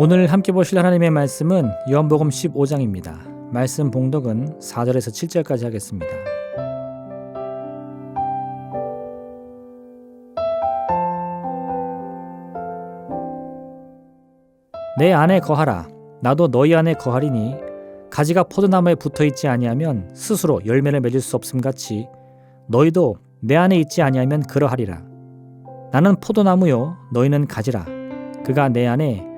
오늘 함께 보실 하나님의 말씀은 요한복음 15장입니다. 말씀 봉독은 4절에서 7절까지 하겠습니다. 내 안에 거하라 나도 너희 안에 거하리니 가지가 포도나무에 붙어 있지 아니하면 스스로 열매를 맺을 수 없음 같이 너희도 내 안에 있지 아니하면 그러하리라 나는 포도나무요 너희는 가지라 그가 내 안에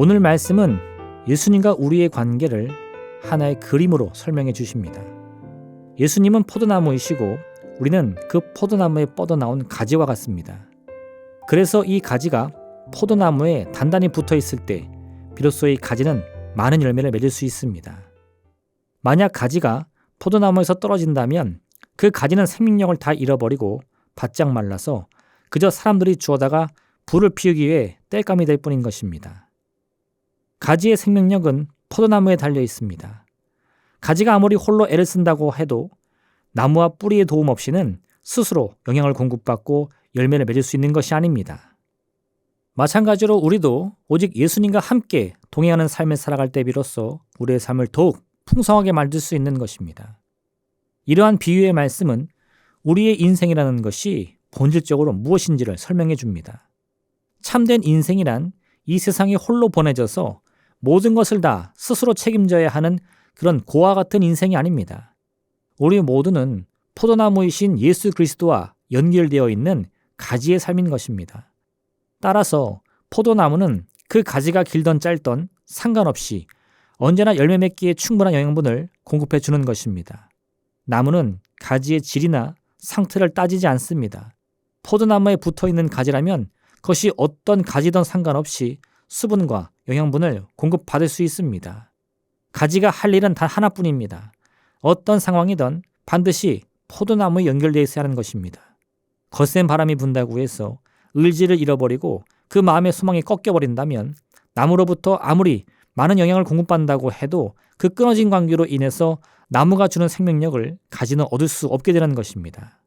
오늘 말씀은 예수님과 우리의 관계를 하나의 그림으로 설명해 주십니다. 예수님은 포도나무이시고 우리는 그 포도나무에 뻗어나온 가지와 같습니다. 그래서 이 가지가 포도나무에 단단히 붙어 있을 때 비로소 이 가지는 많은 열매를 맺을 수 있습니다. 만약 가지가 포도나무에서 떨어진다면 그 가지는 생명력을 다 잃어버리고 바짝 말라서 그저 사람들이 주워다가 불을 피우기 위해 땔감이 될 뿐인 것입니다. 가지의 생명력은 포도나무에 달려 있습니다. 가지가 아무리 홀로 애를 쓴다고 해도 나무와 뿌리의 도움 없이는 스스로 영양을 공급받고 열매를 맺을 수 있는 것이 아닙니다. 마찬가지로 우리도 오직 예수님과 함께 동행하는 삶을 살아갈 때 비로소 우리의 삶을 더욱 풍성하게 만들 수 있는 것입니다. 이러한 비유의 말씀은 우리의 인생이라는 것이 본질적으로 무엇인지를 설명해 줍니다. 참된 인생이란 이 세상에 홀로 보내져서 모든 것을 다 스스로 책임져야 하는 그런 고와 같은 인생이 아닙니다. 우리 모두는 포도나무이신 예수 그리스도와 연결되어 있는 가지의 삶인 것입니다. 따라서 포도나무는 그 가지가 길던 짧던 상관없이 언제나 열매 맺기에 충분한 영양분을 공급해 주는 것입니다. 나무는 가지의 질이나 상태를 따지지 않습니다. 포도나무에 붙어 있는 가지라면 그것이 어떤 가지든 상관없이 수분과 영양분을 공급받을 수 있습니다. 가지가 할 일은 단 하나뿐입니다. 어떤 상황이든 반드시 포도나무에 연결되어 있어야 하는 것입니다. 거센 바람이 분다고 해서 의지를 잃어버리고 그 마음의 소망이 꺾여버린다면 나무로부터 아무리 많은 영향을 공급받는다고 해도 그 끊어진 관계로 인해서 나무가 주는 생명력을 가지는 얻을 수 없게 되는 것입니다.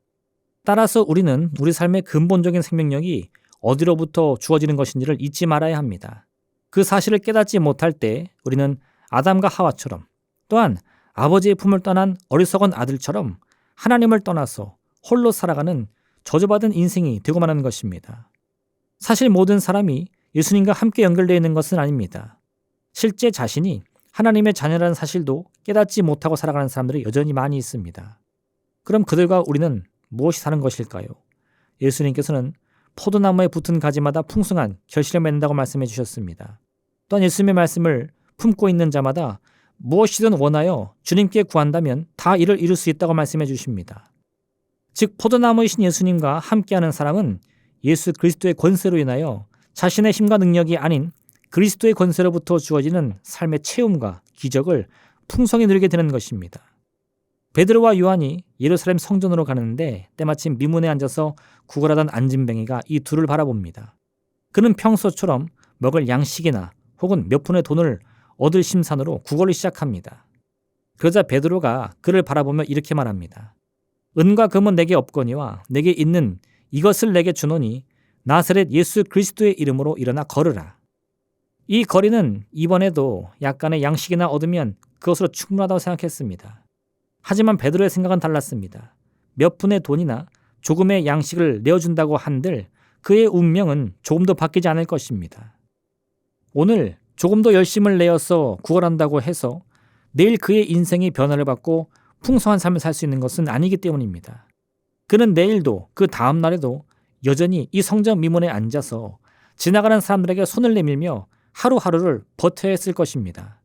따라서 우리는 우리 삶의 근본적인 생명력이 어디로부터 주어지는 것인지를 잊지 말아야 합니다. 그 사실을 깨닫지 못할 때 우리는 아담과 하와처럼 또한 아버지의 품을 떠난 어리석은 아들처럼 하나님을 떠나서 홀로 살아가는 저주받은 인생이 되고 마는 것입니다. 사실 모든 사람이 예수님과 함께 연결되어 있는 것은 아닙니다. 실제 자신이 하나님의 자녀라는 사실도 깨닫지 못하고 살아가는 사람들이 여전히 많이 있습니다. 그럼 그들과 우리는 무엇이 다른 것일까요? 예수님께서는 포도나무에 붙은 가지마다 풍성한 결실을 맺는다고 말씀해 주셨습니다. 또한 예수님의 말씀을 품고 있는 자마다 무엇이든 원하여 주님께 구한다면 다 이를 이룰 수 있다고 말씀해 주십니다. 즉 포도나무이신 예수님과 함께하는 사람은 예수 그리스도의 권세로 인하여 자신의 힘과 능력이 아닌 그리스도의 권세로부터 주어지는 삶의 체험과 기적을 풍성히 누리게 되는 것입니다. 베드로와 요한이 예루살렘 성전으로 가는데 때마침 미문에 앉아서 구걸하던 안진뱅이가 이 둘을 바라봅니다. 그는 평소처럼 먹을 양식이나 혹은 몇 푼의 돈을 얻을 심산으로 구걸을 시작합니다. 그러자 베드로가 그를 바라보며 이렇게 말합니다. 은과 금은 내게 없거니와 내게 있는 이것을 내게 주노니 나사렛 예수 그리스도의 이름으로 일어나 걸으라. 이 거리는 이번에도 약간의 양식이나 얻으면 그것으로 충분하다고 생각했습니다. 하지만 베드로의 생각은 달랐습니다. 몇 푼의 돈이나 조금의 양식을 내어준다고 한들 그의 운명은 조금도 바뀌지 않을 것입니다. 오늘 조금 더 열심을 내어서 구걸한다고 해서 내일 그의 인생이 변화를 받고 풍성한 삶을 살 수 있는 것은 아니기 때문입니다. 그는 내일도 그 다음 날에도 여전히 이 성전 미문에 앉아서 지나가는 사람들에게 손을 내밀며 하루하루를 버텨야 했을 것입니다.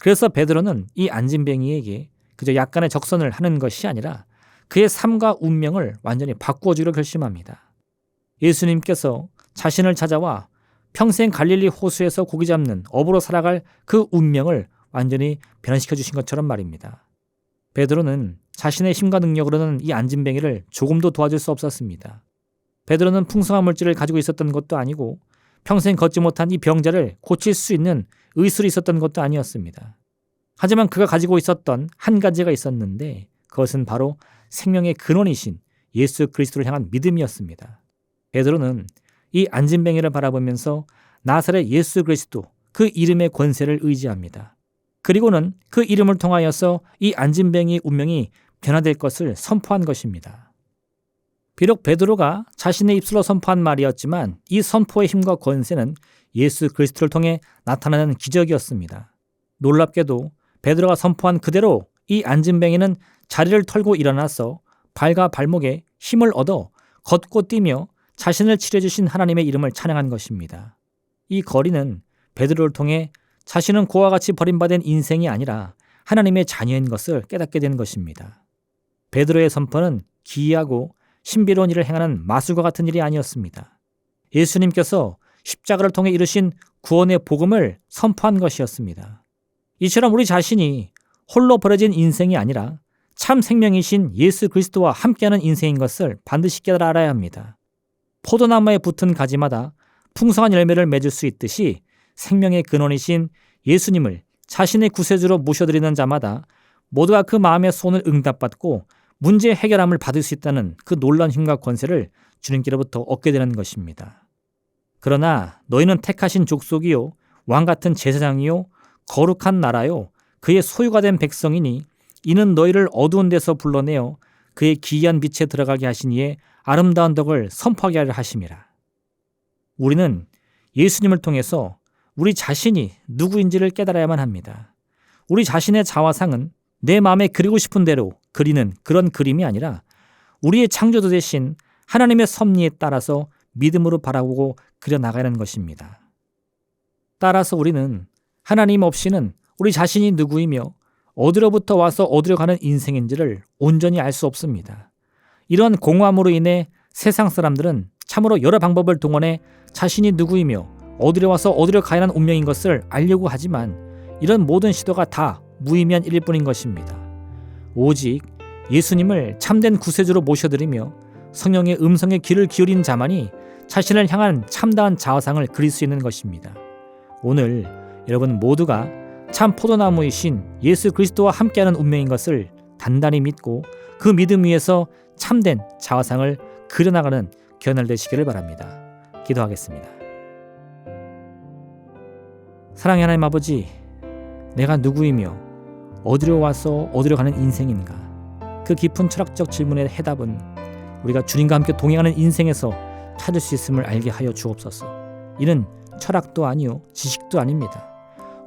그래서 베드로는 이 안진뱅이에게 그저 약간의 적선을 하는 것이 아니라 그의 삶과 운명을 완전히 바꾸어 주기로 결심합니다. 예수님께서 자신을 찾아와 평생 갈릴리 호수에서 고기 잡는 어부로 살아갈 그 운명을 완전히 변화시켜 주신 것처럼 말입니다. 베드로는 자신의 힘과 능력으로는 이 안진뱅이를 조금도 도와줄 수 없었습니다. 베드로는 풍성한 물질을 가지고 있었던 것도 아니고 평생 걷지 못한 이 병자를 고칠 수 있는 의술이 있었던 것도 아니었습니다. 하지만 그가 가지고 있었던 한 가지가 있었는데 그것은 바로 생명의 근원이신 예수 그리스도를 향한 믿음이었습니다. 베드로는 이 안진뱅이를 바라보면서 나사렛 예수 그리스도 그 이름의 권세를 의지합니다. 그리고는 그 이름을 통하여서 이 안진뱅이 운명이 변화될 것을 선포한 것입니다. 비록 베드로가 자신의 입술로 선포한 말이었지만 이 선포의 힘과 권세는 예수 그리스도를 통해 나타나는 기적이었습니다. 놀랍게도 베드로가 선포한 그대로 이 안진뱅이는 자리를 털고 일어나서 발과 발목에 힘을 얻어 걷고 뛰며 자신을 치료해주신 하나님의 이름을 찬양한 것입니다. 이 거리는 베드로를 통해 자신은 고와 같이 버림받은 인생이 아니라 하나님의 자녀인 것을 깨닫게 된 것입니다. 베드로의 선포는 기이하고 신비로운 일을 행하는 마술과 같은 일이 아니었습니다. 예수님께서 십자가를 통해 이루신 구원의 복음을 선포한 것이었습니다. 이처럼 우리 자신이 홀로 버려진 인생이 아니라 참 생명이신 예수 그리스도와 함께하는 인생인 것을 반드시 깨달아 알아야 합니다. 포도나무에 붙은 가지마다 풍성한 열매를 맺을 수 있듯이 생명의 근원이신 예수님을 자신의 구세주로 모셔드리는 자마다 모두가 그 마음의 소원을 응답받고 문제 해결함을 받을 수 있다는 그 놀라운 힘과 권세를 주님께로부터 얻게 되는 것입니다. 그러나 너희는 택하신 족속이요 왕 같은 제사장이요 거룩한 나라요 그의 소유가 된 백성이니 이는 너희를 어두운 데서 불러내어 그의 기이한 빛에 들어가게 하시니에 아름다운 덕을 선포하게 하려 하심이라. 우리는 예수님을 통해서 우리 자신이 누구인지를 깨달아야만 합니다. 우리 자신의 자화상은 내 마음에 그리고 싶은 대로 그리는 그런 그림이 아니라 우리의 창조주 대신 하나님의 섭리에 따라서 믿음으로 바라보고 그려 나가는 것입니다. 따라서 우리는 하나님 없이는 우리 자신이 누구이며 어디로부터 와서 어디로 가는 인생인지를 온전히 알 수 없습니다. 이런 공허함으로 인해 세상 사람들은 참으로 여러 방법을 동원해 자신이 누구이며 어디로 와서 어디로 가야 하는 운명인 것을 알려고 하지만 이런 모든 시도가 다 무의미한 일일 뿐인 것입니다. 오직 예수님을 참된 구세주로 모셔드리며 성령의 음성에 귀를 기울인 자만이 자신을 향한 참다한 자화상을 그릴 수 있는 것입니다. 오늘 여러분 모두가 참 포도나무이신 예수 그리스도와 함께하는 운명인 것을 단단히 믿고 그 믿음 위에서 참된 자화상을 그려나가는 견날 되시기를 바랍니다. 기도하겠습니다. 사랑의 하나님 아버지, 내가 누구이며 어디로 와서 어디로 가는 인생인가? 그 깊은 철학적 질문의 해답은 우리가 주님과 함께 동행하는 인생에서 찾을 수 있음을 알게 하여 주옵소서. 이는 철학도 아니요 지식도 아닙니다.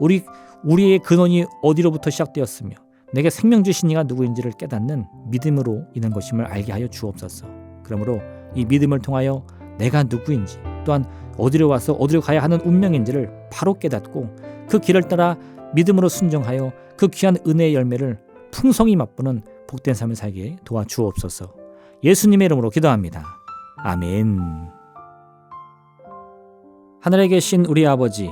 우리 우리의 근원이 어디로부터 시작되었으며 내게 생명 주신 이가 누구인지를 깨닫는 믿음으로 인한 것임을 알게 하여 주옵소서. 그러므로 이 믿음을 통하여 내가 누구인지 또한 어디로 와서 어디로 가야 하는 운명인지를 바로 깨닫고 그 길을 따라 믿음으로 순종하여 그 귀한 은혜의 열매를 풍성히 맛보는 복된 삶을 살게 도와주옵소서. 예수님의 이름으로 기도합니다. 아멘. 하늘에 계신 우리 아버지,